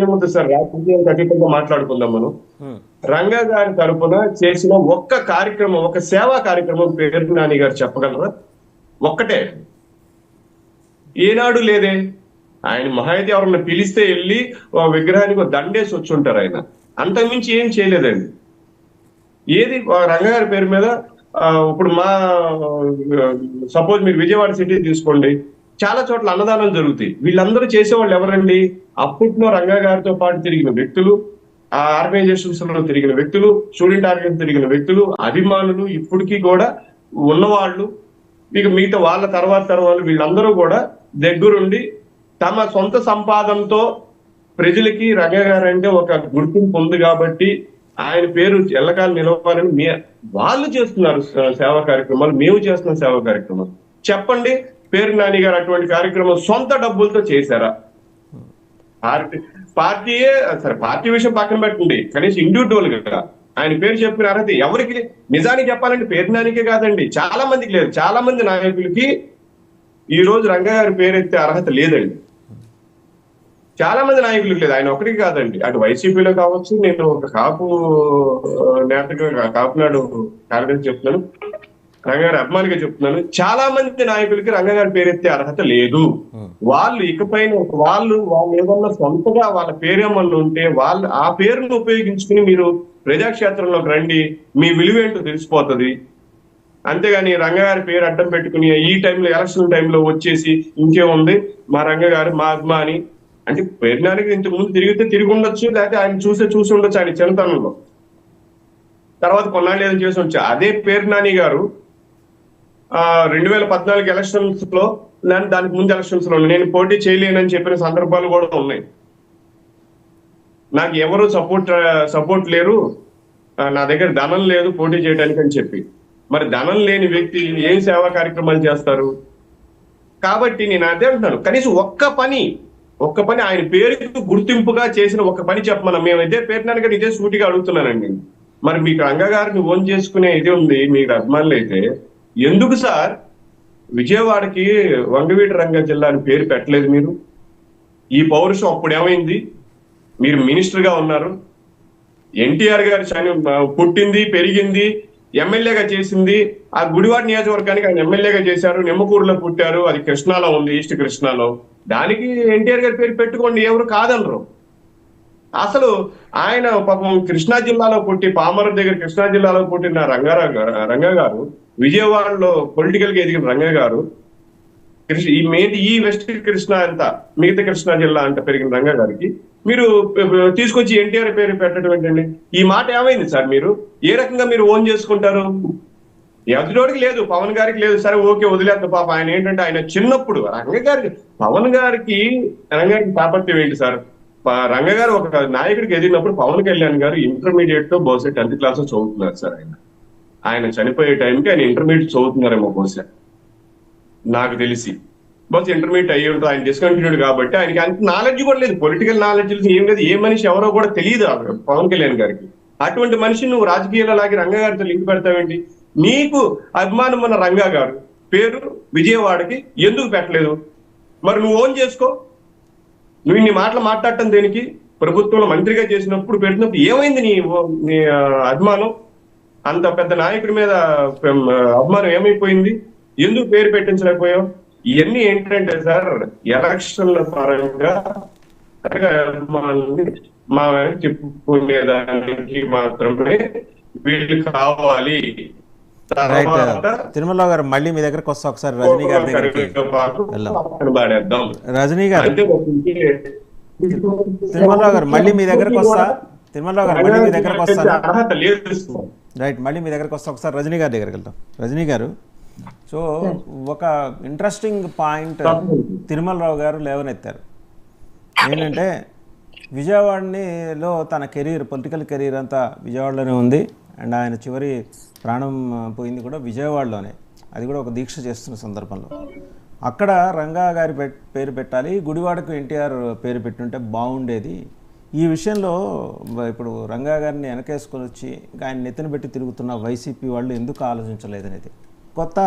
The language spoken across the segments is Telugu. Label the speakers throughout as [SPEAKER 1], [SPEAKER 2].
[SPEAKER 1] ఏముంది సార్? రాజకీయం అతీతంగా మాట్లాడుకుందాం మనం. రంగా గారి తరపున చేసిన ఒక్క కార్యక్రమం ఒక సేవా కార్యక్రమం పేరు నాని గారు చెప్పగలరా? ఒక్కటే. ఏనాడు లేదే. ఆయన మహా అయితే ఎవరన్నా పిలిస్తే వెళ్ళి విగ్రహానికి దండేసి వచ్చి ఉంటారు ఆయన. అంతకుమించి ఏం చేయలేదండి. ఏది? ఆ రంగా గారి పేరు మీద ఇప్పుడు మా సపోజ్ మీరు విజయవాడ సిటీ తీసుకోండి. చాలా చోట్ల అన్నదానం జరుగుతాయి. వీళ్ళందరూ చేసేవాళ్ళు ఎవరండి? అప్పట్లో రంగా గారితో పాటు తిరిగిన వ్యక్తులు ఆ ఆర్గనైజేషన్స్లో తిరిగిన వ్యక్తులు స్టూడెంట్ ఆర్గనైజేషన్ తిరిగిన వ్యక్తులు అభిమానులు ఇప్పటికీ కూడా ఉన్నవాళ్ళు ఇక మిగతా వాళ్ళ తర్వాత తర్వాత వీళ్ళందరూ కూడా దగ్గరుండి తమ సొంత సంపాదనతో ప్రజలకి రంగా గారు అంటే ఒక గుర్తింపు ఉంది కాబట్టి ఆయన పేరు ఎల్లకాలం నిలవాలని మీ వాళ్ళు చేస్తున్నారు సేవా కార్యక్రమాలు మేము చేస్తున్న సేవా కార్యక్రమాలు. చెప్పండి పేరు నాని గారు అటువంటి కార్యక్రమం సొంత డబ్బులతో చేశారా? పార్టీ పార్టీయే సరే పార్టీ విషయం పక్కన పెట్టండి కనీసం ఇండివిజువల్గా ఆయన పేరు చెప్పిన అర్హత ఎవరికి నిజానికి చెప్పాలంటే పేరు నానికే కాదండి. చాలా మందికి లేదు. చాలా మంది నాయకులకి ఈ రోజు రంగా గారి పేరెత్తే అర్హత లేదండి. చాలా మంది నాయకులకు లేదు. ఆయన ఒకరికి కాదండి. అటు వైసీపీలో కావచ్చు నేను ఒక కాపు నేతగా కాపునాడు కార్యదర్శి చెప్తున్నాను. రంగారి అభిమానిగా చెప్తున్నాను. చాలా మంది నాయకులకి రంగగారి పేరెత్తే అర్హత లేదు. వాళ్ళు ఇకపైన వాళ్ళు వాళ్ళు ఏదన్నా సొంతగా వాళ్ళ పేరేమన్నా ఉంటే వాళ్ళు ఆ పేరును ఉపయోగించుకుని మీరు ప్రజాక్షేత్రంలోకి రండి. మీ విలువేంటో తెలిసిపోతది. అంతేగాని రంగగారి పేరు అడ్డం పెట్టుకుని ఈ టైంలో ఎలక్షన్ టైంలో వచ్చేసి ఇంకేముంది? మా రంగగారు మా అభిమాని. అంటే పేరునానికి ఇంతకు ముందు తిరిగితే తిరిగి ఉండొచ్చు లేకపోతే ఆయన చూసే చూసి ఉండొచ్చు ఆయన చిన్నతనంలో. తర్వాత కొన్నాళ్ళు ఏదో చేసి వచ్చా. అదే పేరు నాని గారు రెండు వేల పద్నాలుగు ఎలక్షన్స్లో నేను దానికి ముందు ఎలక్షన్స్లో నేను పోటీ చేయలేనని చెప్పిన సందర్భాలు కూడా ఉన్నాయి. నాకు ఎవరు సపోర్ట్ సపోర్ట్ లేరు. నా దగ్గర ధనం లేదు పోటీ చేయడానికి అని చెప్పి. మరి ధనం లేని వ్యక్తి ఏం సేవా కార్యక్రమాలు చేస్తారు? కాబట్టి నేను అదే అంటున్నాను. కనీసం ఒక్క పని ఒక్క పని ఆయన పేరుకు గుర్తింపుగా చేసిన ఒక పని చెప్పమన్నా. మేము ఇదే పేరునాను కానీ ఇదే సూటిగా అడుగుతున్నానండి. మరి మీకు రంగగారిని ఓన్ చేసుకునే ఇది ఉంది మీకు అభిమానులు అయితే ఎందుకు సార్? విజయవాడకి వంగవీటి రంగ జిల్లా అని పేరు పెట్టలేదు మీరు? ఈ పౌరుషం అప్పుడు ఏమైంది మీరు మినిస్టర్గా ఉన్నారు. ఎన్టీఆర్ గారు చని పుట్టింది పెరిగింది ఎమ్మెల్యేగా చేసింది. ఆ గుడివాడ నియోజకవర్గానికి ఆయన ఎమ్మెల్యేగా చేశారు. నిమ్మకూరులో పుట్టారు. అది కృష్ణాలో ఉంది ఈస్ట్ కృష్ణాలో. దానికి ఎన్టీఆర్ గారి పేరు పెట్టుకోండి ఎవరు కాదనరు. అసలు ఆయన పాపం కృష్ణా జిల్లాలో పుట్టి పామర దగ్గర కృష్ణా జిల్లాలో పుట్టిన రంగారావు గారు రంగ గారు విజయవాడలో పొలిటికల్గా ఎదిగిన రంగ గారు ఈ మేది ఈ వెస్ట్ కృష్ణ అంతా మిగతా కృష్ణా జిల్లా అంట పెరిగిన రంగ గారికి మీరు తీసుకొచ్చి ఎన్టీఆర్ పేరు పెట్టడం ఏంటండి? ఈ మాట ఏమైంది సార్ మీరు? ఏ రకంగా మీరు ఓన్ చేసుకుంటారు? ఎదుటోడికి లేదు పవన్ గారికి లేదు సరే ఓకే వదిలేద్దాం పాప. ఆయన ఏంటంటే ఆయన చిన్నప్పుడు రంగ గారికి పవన్ గారికి రంగారికి తాపత్యం ఏంటి సార్? రంగ గారు ఒక నాయకుడికి ఎదిగినప్పుడు పవన్ కళ్యాణ్ గారు ఇంటర్మీడియట్తో బహుశా టెన్త్ క్లాస్ చదువుతున్నారు సార్ ఆయన. ఆయన చనిపోయే టైంకి ఆయన ఇంటర్మీడియట్ చదువుతున్నారేమో బహుశా. నాకు తెలిసి. బస్ ఇంటర్మీడియట్ అయ్యి ఉంటుంది ఆయన డిస్కంటిన్యూడ్ కాబట్టి ఆయనకి అంత నాలెడ్జ్ కూడా లేదు. పొలిటికల్ నాలెడ్జ్ ఏం లేదు ఏ మనిషి ఎవరో కూడా తెలియదు పవన్ కళ్యాణ్ గారికి. అటువంటి మనిషి నువ్వు రాజకీయాల్లో లాగి రంగా గారితో లింక్ పెడతావేంటి? నీకు అభిమానం ఉన్న రంగా గారు పేరు విజయవాడకి ఎందుకు పెట్టలేదు? మరి నువ్వు ఓన్ చేసుకో. నువ్వు ఇన్ని మాటలు మాట్లాడటం దేనికి? ప్రభుత్వంలో మంత్రిగా చేసినప్పుడు పెట్టినప్పుడు ఏమైంది నీ అభిమానం? అంత పెద్ద నాయకుడి మీద అభిమానం ఏమైపోయింది? ఎందుకు పేరు పెట్టించలేకపోయావు? ఇవన్నీ ఏంటంటే సార్ ఎలక్షన్ల పరంగా అభిమానుల్ని మా చెప్పుకునేదానికి మాత్రమే వీళ్ళు కావాలి.
[SPEAKER 2] తిరుమలరావు గారు మళ్ళీ మీ దగ్గరకు వస్తా ఒకసారి రజనీ గారి దగ్గరికి. రజనీ గారు. తిరుమలరావు గారు మళ్ళీ మీ దగ్గరకు వస్తా. తిరుమలరావు గారు మళ్ళీ మీ దగ్గరకు వస్తాను.
[SPEAKER 1] అర్హత లేదు సార్.
[SPEAKER 2] రైట్ మళ్ళీ మీ దగ్గరకు వస్తా ఒకసారి రజనీ గారి దగ్గరికి వెళ్తాం రజనీ గారు సో ఒక ఇంట్రెస్టింగ్ పాయింట్ తిరుమలరావు గారు లేవనెత్తారు. ఏంటంటే విజయవాడనిలో తన కెరీర్ పొలిటికల్ కెరీర్ అంతా విజయవాడలోనే ఉంది. అండ్ ఆయన చివరి ప్రాణం పోయింది కూడా విజయవాడలోనే. అది కూడా ఒక దీక్ష చేస్తున్న సందర్భంలో. అక్కడ రంగా గారి పేరు పెట్టాలి. గుడివాడకు ఎన్టీఆర్ పేరు పెట్టుంటే బాగుండేది. ఈ విషయంలో ఇప్పుడు రంగా గారిని వెనకేసుకొని వచ్చి ఆయన నెత్తిన పెట్టి తిరుగుతున్న వైసీపీ వాళ్ళు ఎందుకు ఆలోచించలేదనేది. కొత్త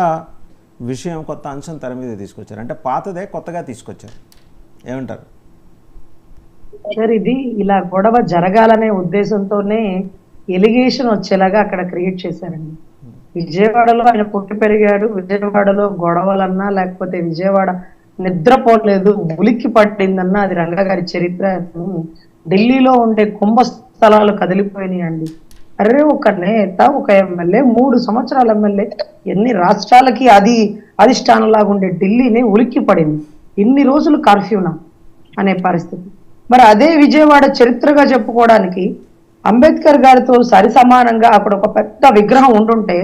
[SPEAKER 2] విషయం కొత్త అంశం తెర మీద తీసుకొచ్చారు. అంటే పాతదే కొత్తగా తీసుకొచ్చారు. ఏమంటారు?
[SPEAKER 3] సార్ ఇది ఇలా గొడవ జరగాలనే ఉద్దేశంతోనే ఎలిగేషన్ వచ్చేలాగా అక్కడ క్రియేట్ చేశారండి. విజయవాడలో ఆయన పుట్టి పెరిగాడు. విజయవాడలో గొడవలన్నా లేకపోతే విజయవాడ నిద్రపోలేదు ఉలిక్కి పట్టిందన్నా అది రంగా గారి చరిత్ర. ఢిల్లీలో ఉండే కుంభ స్థలాలు కదిలిపోయినాయండి. అరే ఒక నేత ఒక ఎమ్మెల్యే మూడు సంవత్సరాల ఎమ్మెల్యే ఎన్ని రాష్ట్రాలకి అది అధిష్టానం లాగా ఉండే ఢిల్లీని ఉలిక్కి పడింది. ఇన్ని రోజులు కర్ఫ్యూనా అనే పరిస్థితి. మరి అదే విజయవాడ చరిత్రగా చెప్పుకోవడానికి అంబేద్కర్ గారితో సరి సమానంగా అక్కడ ఒక పెద్ద విగ్రహం ఉండుంటే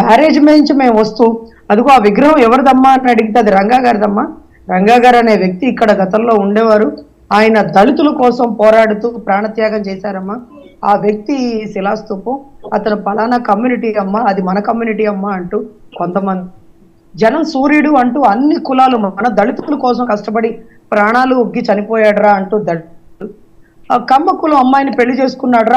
[SPEAKER 3] బ్యారేజ్ నుంచి మేము వస్తూ అదిగో ఆ విగ్రహం ఎవరిదమ్మా అని అడిగితే అది రంగా గారిదమ్మా రంగా గారు అనే వ్యక్తి ఇక్కడ గతంలో ఉండేవారు. ఆయన దళితుల కోసం పోరాడుతూ ప్రాణత్యాగం చేశారమ్మా. ఆ వ్యక్తి శిలాస్తూపం అతను పలానా కమ్యూనిటీ అమ్మా అది మన కమ్యూనిటీ అమ్మా అంటూ కొంతమంది. జనం సూర్యుడు అంటూ అన్ని కులాలు మన దళితుల కోసం కష్టపడి ప్రాణాలు ఉగ్గి చనిపోయాడురా అంటూ దళితులు. ఆ కమ్మ కులం అమ్మాయిని పెళ్ళి చేసుకున్నాడురా